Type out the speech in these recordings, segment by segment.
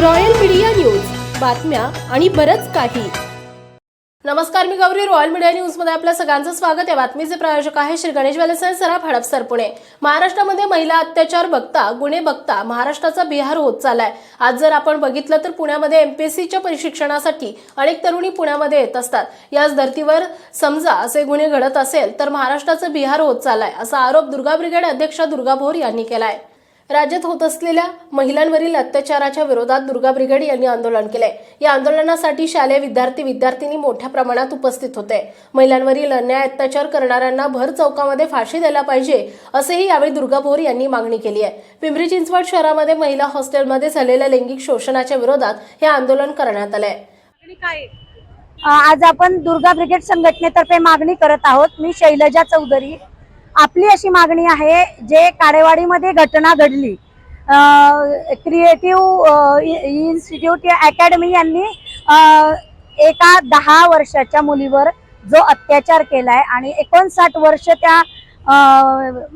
Royal media news. बातम्या आणि बरच काही. नमस्कार मी गौरी. रॉयल मीडिया न्यूजमध्ये आपल्या सगळ्यांचं स्वागत. आहे बातमीचे प्रायोजक आहे श्री गणेश वेलसन सराफ हडपसर पुणे. महाराष्ट्रामध्ये महिला अत्याचार बघता गुन्हे बघता महाराष्ट्राचा बिहार होत चाललाय. आज जर आपण बघितलं तर पुण्यामध्ये एमपीएससीच्या प्रशिक्षणासाठी अनेक तरुणी पुण्यामध्ये येत असतात. याच धर्तीवर समजा असे गुन्हे घडत असेल तर महाराष्ट्राचं बिहार होत चाललाय असा आरोप दुर्गा ब्रिगेड अध्यक्षा दुर्गा भोर यांनी केलाय. राज्यात होत असलेल्या महिलांवरील अत्याचाराच्या विरोधात दुर्गा ब्रिगेड यांनी आंदोलन केले या आंदोलनासाठी शालेय विद्यार्थी विद्यार्थिनी मोठ्या प्रमाणात उपस्थित होते. महिलांवरील अन्याय अत्याचार करणाऱ्यांना भर चौकामध्ये फाशी द्यायला पाहिजे असेही यावेळी दुर्गा भोर यांनी मागणी केली आहे. पिंपरी चिंचवड शहरामध्ये महिला हॉस्टेलमध्ये झालेल्या लैंगिक शोषणाच्या विरोधात हे आंदोलन करण्यात आले अ, आज आपण दुर्गा ब्रिगेड संघटनेतर्फे मागणी करत आहोत. मी शैलजा चौधरी आपली अशी मागणी आहे जे काडेवाडीमध्ये घटना घडली. क्रिएटिव्ह इन्स्टिट्यूट अकॅडमी यांनी एका दहा वर्षाच्या मुलीवर जो अत्याचार केलाय आणि एकोणसाठ वर्ष त्या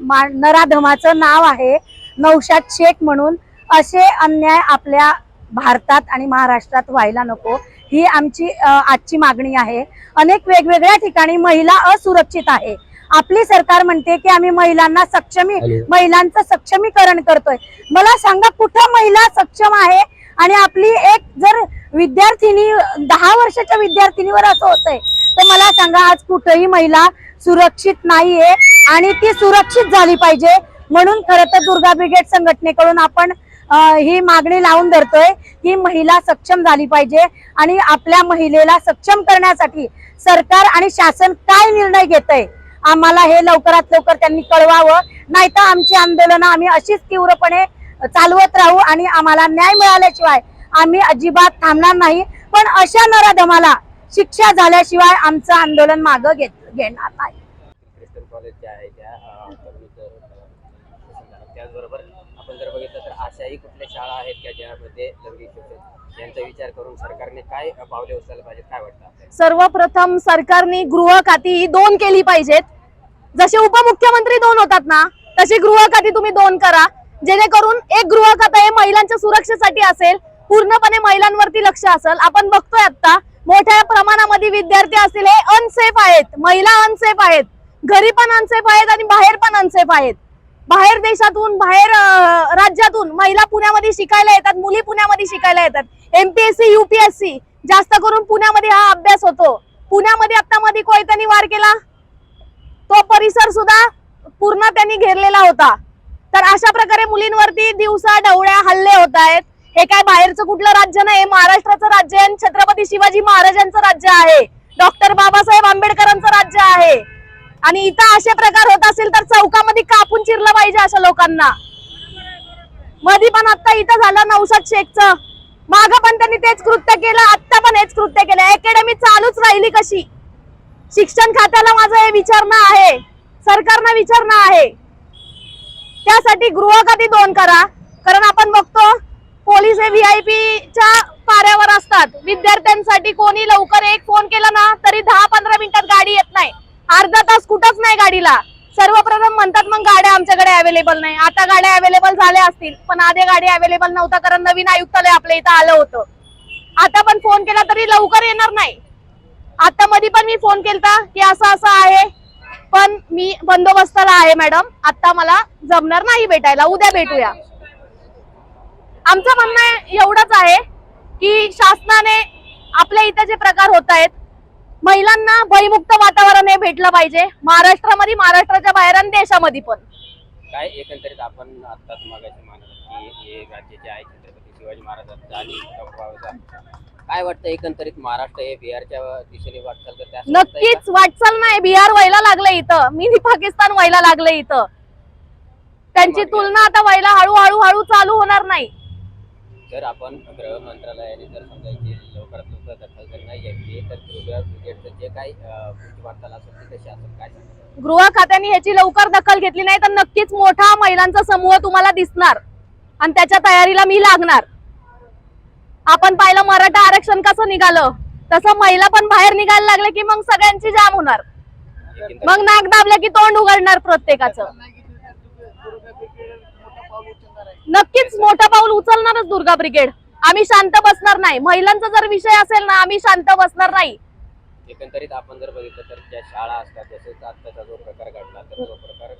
मा- नराधमाचं नाव आहे नौशाद शेख म्हणून असे अन्याय आपल्या भारतात आणि महाराष्ट्रात व्हायला नको ही आमची आजची मागणी आहे. अनेक वेगवेगळ्या ठिकाणी महिला असुरक्षित आहे. आपली सरकार म्हणते की आम्ही महिलांना सक्षमी महिलांचं सक्षमीकरण करतोय. मला सांगा कुठं महिला सक्षम आहे? आणि आपली एक जर विद्यार्थिनी दहा वर्षाच्या विद्यार्थिनीवर असं होतंय तर मला सांगा आज कुठंही महिला सुरक्षित नाहीये आणि ती सुरक्षित झाली पाहिजे. म्हणून खरं तर दुर्गा ब्रिगेड संघटनेकडून आपण ही मागणी लावून धरतोय की महिला सक्षम झाली पाहिजे आणि आपल्या महिलेला सक्षम करण्यासाठी सरकार आणि शासन काय निर्णय घेत आहे आम्हाला हे लवकरात लवकर त्यांनी कळवावं नाहीतर आमची आंदोलनं आम्ही अशीच तीव्रपणे चालवत राहू आणि आम्हाला न्याय मिळाल्याशिवाय आम्ही अजिबात थांबणार नाही पण अशा नराधमाला शिक्षा झाल्याशिवाय आमचं आंदोलन मागं घेत घेणार नाही. त्याचबरोबर आपण जर बघितलं तर अशाही कुठल्या शाळा आहेत का ज्यामध्ये यांचा विचार करून सरकारने काय पावले उचलायला पाहिजेत काय वाटतं? सर्वप्रथम सरकारने गृह खाती ही दोन केली पाहिजेत जसे उपमुख्यमंत्री दोन होतात ना तशी गृह खाती तुम्ही दोन करा. जेणेकरून एक गृह खातं हे महिलांच्या सुरक्षेसाठी असेल पूर्णपणे महिलांवरती लक्ष असेल. आपण बघतोय आता मोठ्या प्रमाणामध्ये विद्यार्थी असतील हे अनसेफ आहेत. महिला अनसेफ आहेत. घरी पण अनसेफ आहेत आणि बाहेर पण अनसेफ आहेत. बाहेर देशातून बाहेर राज्यातून महिला पुण्यामध्ये शिकायला येतात मुली पुण्यामध्ये शिकायला येतात. एमपीएससी युपीएससी जास्त करून पुण्यामध्ये हा अभ्यास होतो. पुण्यामध्ये आता मध्ये कोयत्यानी वार केला. तो परिसर सुद्धा पूर्ण त्यांनी घेरलेला होता. तर अशा प्रकारे मुलींवरती दिवसा डवळ्या हल्ले होत आहेत. हे काय बाहेरचं कुठलं राज्य नाही महाराष्ट्राचं राज्य आहे छत्रपती शिवाजी महाराजांचं राज्य आहे. डॉक्टर बाबासाहेब आंबेडकरांचं राज्य आहे. आणि इथं असे प्रकार होत असेल तर चौकामध्ये कापून चिरलं पाहिजे अशा लोकांना. मधी पण आता इथं झालं नौशाद शेखचं. माग पण त्यांनी तेच कृत्य केलं आता पण हेच कृत्य केलं. अकॅडमी चालूच राहिली कशी? शिक्षण खात्याला माझं हे विचारणं आहे. सरकारनं विचारणं आहे. त्यासाठी गृह खाती दोन करा. कारण आपण बघतो पोलीस हे व्हीआयपीच्या पाऱ्यावर असतात. विद्यार्थ्यांसाठी कोणी लवकर एक फोन केला ना तरी दहा पंधरा मिनिटात गाडी येत नाही. अर्धा तास कुठंच नाही गाडीला. सर्वप्रथम म्हणतात मग गाड्या आमच्याकडे अवेलेबल नाही. आता गाड्या अवेलेबल झाल्या असतील पण आधी गाडी अवेलेबल नव्हता कारण नवीन आयुक्तालय आपल्या इथं आलं होतं. आता पण फोन केला तरी लवकर येणार नाही. आता मध्ये पण मी फोन केलता की असं असं आहे. पण मी बंदोबस्ताला आहे मॅडम आता मला जमणार नाही भेटायला. उद्या भेटूया. आमचं म्हणणं एवढंच आहे की शासनाने आपल्या इथे जे प्रकार होत आहेत महिलांना भयमुक्त वातावरण हे भेटलं पाहिजे. महाराष्ट्रामध्ये महाराष्ट्राच्या बाहेर आणि देशामध्ये पण. काय एकंदरीत आपण आत्ताच मागायचं की हे राज्य जे आहे छत्रपती शिवाजी महाराजांचं आणि डॉक्टर काय वाटतं एकंदरीत महाराष्ट्र हे बिहारच्या दिशेने वाटचाल करते असं वाटतंय का? नक्कीच वाटचाल नाही बिहार व्हायला लागलं इथं. मिनी पाकिस्तान व्हायला लागलं इथं. त्यांची तुलना आता व्हायला हळूहळू हळू चालू होणार नाही. जर आपण गृह मंत्रालयाने जर समजायची लवकरात लवकर दखल जर नाही घेतली तर गृह ब्रिगेडचं जे काही अ, पुढची वाटचाल असेल ती कशी असेल काय सांगता? गृह खात्याने ह्याची लवकर दखल घेतली नाही तर नक्कीच मोठा महिलांचा समूह तुम्हाला दिसणार. आणि त्याच्या तयारीला मी लागणार. आपण पाहिलं मराठा आरक्षण कसं निघालं? तसं महिला पण बाहेर निघायला लागले की मग सगळ्यांची जाम होणार. मग नाक दाबलं की तोंड उघडणार प्रत्येकाचं. नक्कीच मोठं पाऊल उचलणारच दुर्गा ब्रिगेड. आम्ही शांत बसणार नाही. महिलांचा जर विषय असेल ना आम्ही शांत बसणार नाही. एकंदरीत आपण जर बघितलं तर ज्या शाळा असतात जसं आत्ताचा जो प्रकार घडला तर तो प्रकार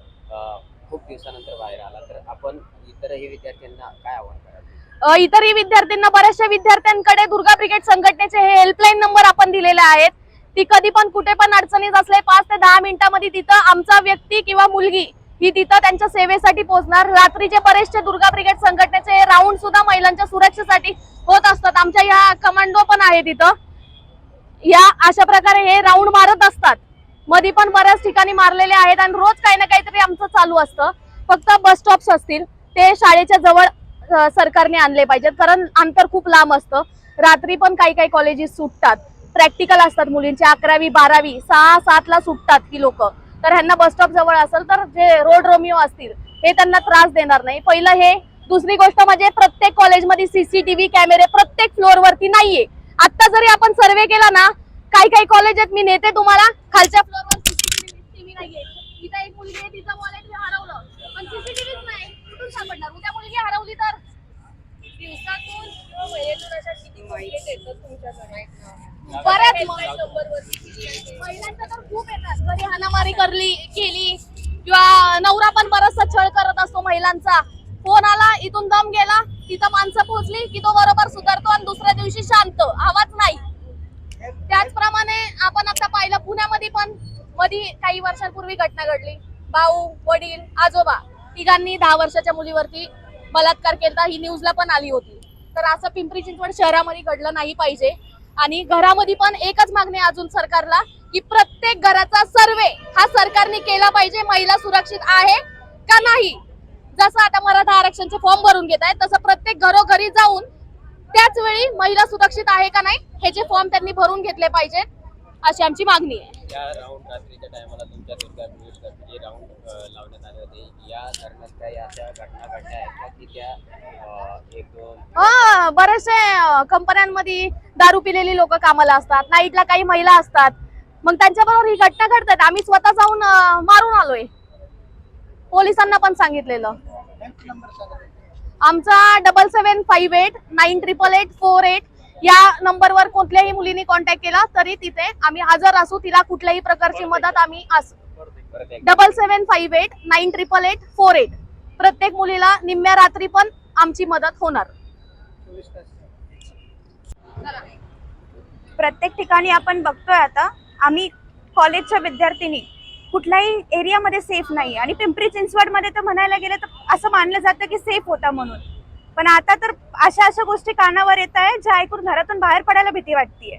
खूप दिवसानंतर बाहेर आला तर आपण इतरही विद्यार्थ्यांना काय आव्हान कराल? इतरही विद्यार्थ्यांना बऱ्याचशा विद्यार्थ्यांकडे दुर्गा ब्रिगेड संघटनेचे हे हेल्पलाईन नंबर आपण दिलेले आहेत. ती कधी पण कुठे पण अडचणीत असले पाच ते दहा मिनिटांमध्ये तिथं आमचा व्यक्ती किंवा मुलगी ही तिथं त्यांच्या सेवेसाठी पोहोचणार. रात्रीचे बरेचसे दुर्गा ब्रिगेड संघटनेचे राऊंड सुद्धा महिलांच्या सुरक्षेसाठी होत असतात. आमच्या ह्या कमांडो पण आहे तिथं. या अशा प्रकारे हे राऊंड मारत असतात. मध्ये पण बऱ्याच ठिकाणी मारलेले आहेत आणि रोज काही ना काहीतरी आमचं चालू असतं. फक्त बस स्टॉप्स असतील ते शाळेच्या जवळ सरकारने आणले पाहिजेत. कारण अंतर खूप लांब असतं. रात्री पण काही काही कॉलेजेस सुटतात. प्रॅक्टिकल असतात मुलींचे. अकरावी बारावी सहा सातला सुटतात ही लोक. तर ह्यांना बस स्टॉप जवळ असेल तर जे रोड रोमिओ असतील हे त्यांना त्रास देणार नाही. पहिलं हे. दुसरी गोष्ट म्हणजे प्रत्येक कॉलेजमध्ये सीसीटीव्ही कॅमेरे प्रत्येक फ्लोअर वरती नाहीये. आता जरी आपण सर्वे केला ना काही काही कॉलेज आहेत मी नेते तुम्हाला. खालच्या फ्लोअरवर सीसीटीव्ही नाहीये. इथं एक मुलगी आहे तिचं वॉलेट हरवलं. पण सीसीटीव्हीच नाही कुठून सापडणार? उद्या मुलगी हरवली तर? दिवसातून महिन्यातून अशा किती complaint येतात तुमच्याकडे? बऱ्याच महिलांच्या तर खूप येतात. घरी हाणामारी करली केली किंवा नवरा पण बराचसा छळ करत असतो महिलांचा. फोन आला इथून दम गेला तिथं माणसं पोहोचली की तो बरोबर सुधारतो आणि दुसऱ्या दिवशी शांत. आवाज नाही. त्याचप्रमाणे आपण आता पाहिलं पुण्यामध्ये पण मध्ये काही वर्षांपूर्वी घटना घडली. भाऊ वडील आजोबा तिघांनी दहा वर्षाच्या मुलीवरती बलात्कार केला. ही न्यूजला पण आली होती. तर असं पिंपरी चिंचवड शहरामध्ये घडलं नाही पाहिजे. आणि घरामध्ये पण एकच मागणी अजून सरकारला की प्रत्येक घराचा सर्वे हा सरकारने केला पाहिजे. महिला सुरक्षित आहे का नाही? जसं आता मराठा आरक्षणचे फॉर्म भरून घेत आहेत तसं प्रत्येक घरोघरी जाऊन त्याच वेळी महिला सुरक्षित आहे का नाही ह्याचे फॉर्म त्यांनी भरून घेतले पाहिजेत अशी आमची मागणी आहे. त्या राऊंड रात्रीच्या टायमाला तुमच्या दुर्गा ब्रिगेडतर्फे जे राऊंड लावण्यात आले होते या दरम्यान काही अशा घटना घडल्या आहेत का की त्या अं, एक दोन हा बरेचसे कंपन्यांमध्ये दारू पिलेली लोक कामाला असतात नाईटला काही महिला असतात. मग त्यांच्याबरोबर ही घटना घडतात आम्ही स्वतः जाऊन मारून आलोय. पोलिसांना पण सांगितलेलं. आमचा double seven five eight nine triple eight four eight या नंबरवर कुठल्याही मुलीने कॉन्टॅक्ट केला तरी तिथे आम्ही हजर असू तिला कुठल्याही प्रकारची मदत आम्ही असू. Double seven five eight nine triple eight four eight प्रत्येक मुलीला निम्म्या रात्री पण आमची मदत होणार. प्रत्येक ठिकाणी आपण बघतोय आता आम्ही कॉलेजच्या विद्यार्थिनी कुठल्याही एरियामध्ये सेफ नाही आणि पिंपरी चिंचवडमध्ये तर म्हणायला गेलं तर असं मानलं जातं की सेफ होता म्हणून. पण आता तर अशा अशा गोष्टी कानावर येत आहे ज्या ऐकून घरातून बाहेर पडायला भीती वाटतेय.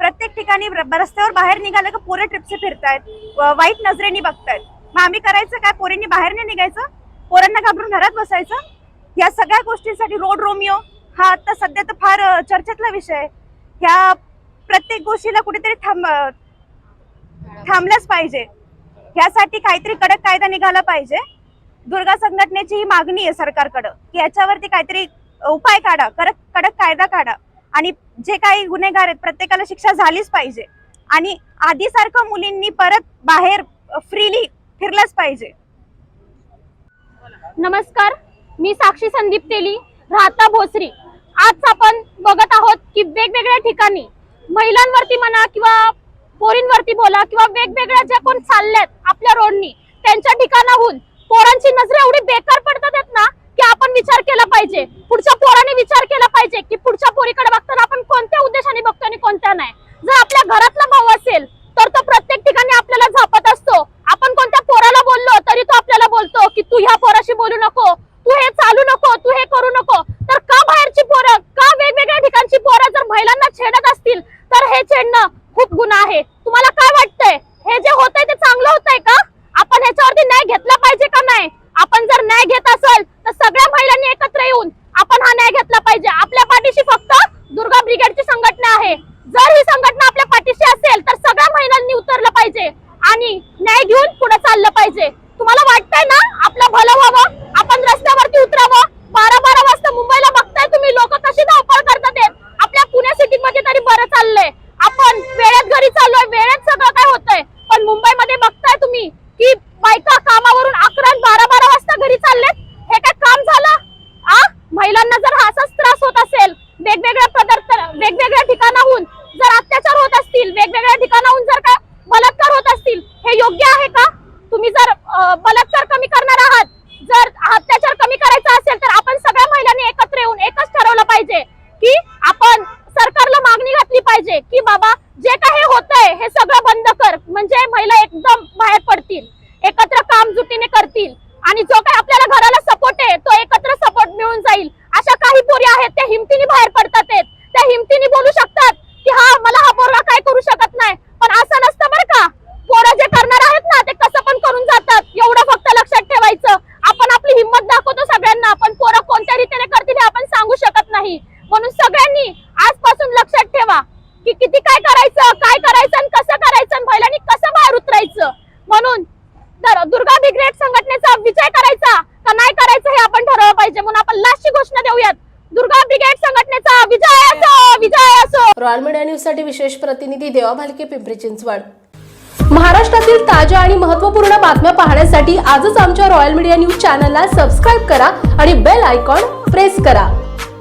प्रत्येक ठिकाणी रस्त्यावर बाहेर निघालं का पोरं ट्रिपचे फिरतायत वाईट नजरेने बघतायत. मग आम्ही करायचं काय? पोरींनी बाहेर नाही निघायचं? पोरांना घाबरून घरात बसायचं? या सगळ्या गोष्टींसाठी रोड रोमिओ हा आता सध्या तर फार चर्चेतला विषय आहे. ह्या प्रत्येक गोष्टीला कुठेतरी थांब थांबल्याच पाहिजे. ह्यासाठी काहीतरी कडक कायदा निघाला पाहिजे. दुर्गा संघटनेची ही मागणी आहे सरकारकडं की याच्यावरती काहीतरी उपाय काढा कडक कडक कायदा काढा. आणि जे काही गुन्हेगार आहेत प्रत्येकाला शिक्षा झालीच पाहिजे. आणि आधीसारखं मुलींनी परत बाहेर फ्रीली फिरलंच पाहिजे. नमस्कार मी साक्षी संदीप तेली राहता भोसरी. आज आपण बघत आहोत की वेगवेगळ्या ठिकाणी महिलांवरती म्हणा किंवा पोरींवरती बोला किंवा वेगवेगळ्या ज्या कोण चालल्यात आपल्या रोडनी त्यांच्या ठिकाणाहून पोरांची नजर एवढी बेकार पडतात आहेत ना की आपण विचार केला पाहिजे. पुढच्या पोराने विचार केला पाहिजे की पुढच्या पोरीकडे बघताना आपण कोणत्या उद्देशाने बघतो आणि कोणत्या नाही. जर आपल्या घरातला भाऊ असेल तर तो प्रत्येक ठिकाणी आपल्याला झापत असतो आपण कोणत्या पोराला बोललो तरी तो आपल्याला बोलतो की तू ह्या पोराशी बोलू नको तू हे चालू नको तू हे करू नको तर का बाहेरची पोरं का वेगवेगळ्या ठिकाणची पोरं जर महिलांना छेडत असतील तर हे छेडणं खूप गुन्हा आहे तुम्हाला काय वाटतंय हे जे होतंय ते चांगलं होतंय का आपण ह्याच्यावरती न्याय घेतला पाहिजे का नाही आपण जर न्याय घेत असेल तर सगळ्या महिलांनी एकत्र येऊन आपण हा न्याय घेतला पाहिजे आपल्या पाठीशी फक्त दुर्गा ब्रिगेडची संघटना आहे जर ही संघटना आपल्या पाठीशी असेल तर सगळ्या महिलांनी उतरलं पाहिजे आणि न्याय घेऊन पुढे चाललं पाहिजे तुम्हाला वाटतंय ना आपलं भलं व्हावं आपण रस्त्यावरती उतरावं बारा बारा वाजता मुंबईला बघताय तुम्ही लोक कशी धावपळ करतात आहेत. आपल्या पुणे सिटी मध्ये तरी बरं चाललंय आपण वेळेत घरी चाललोय वेळेत सगळं काय होतंय पण मुंबईमध्ये बघताय तुम्ही की बायका कामावरून अकरा आणि बारा बारा वाजता घरी चाललेत हे काय अं, बलात्कार कमी करणार आहात जर अत्याचार कमी करायचा असेल तर आपण सगळ्या महिलांनी एकत्र येऊन एकच ठरवलं पाहिजे की आपण सरकारला मागणी घातली पाहिजे की बाबा जे काही होतंय हे सगळं बंद कर म्हणजे महिला एकदम बाहेर पडतील एकत्र कामजुटीने करतील आणि जो काही आपल्याला घराला सपोर्ट आहे तो एकत्र सपोर्ट मिळून जाईल अशा काही पोरी आहेत त्या हिमतीने बाहेर पडतात आहेत. त्या हिमतीने बोलू शकतात की हा मला हा पोरगा काय करू शकत नाही. पण असं नसतं बरं का. पोरं जे करणार आहेत ना ते कसं पण करून जातात. एवढं फक्त लक्षात ठेवायचं. आपण आपली हिंमत दाखवतो सगळ्यांना पण पोरं कोणत्या रीतीने करतील हे आपण सांगू शकत नाही. म्हणून सगळ्यांनी आजपासून लक्षात ठेवा की किती काय करायचं काय करायचं आणि कसं करायचं आणि महिलांनी कसं बाहेर उतरायचं. म्हणून दुर्गा ब्रिगेड संघटनेचा विजय करायचा का नाही करायचं हे आपण ठरवलं पाहिजे. म्हणून आपण लास्टची घोषणा देऊयात. दुर्गा ब्रिगेड संघटनेचा विजय असो विजय असो. रॉयल मीडिया न्यूजसाठी विशेष प्रतिनिधी देवा भालके पिंपरी चिंचवड. महाराष्ट्रातील ताज्या आणि महत्त्वपूर्ण बातम्या पाहण्यासाठी आजच आमच्या रॉयल मीडिया न्यूज चॅनलला सबस्क्राईब करा आणि बेल आयकॉन प्रेस करा.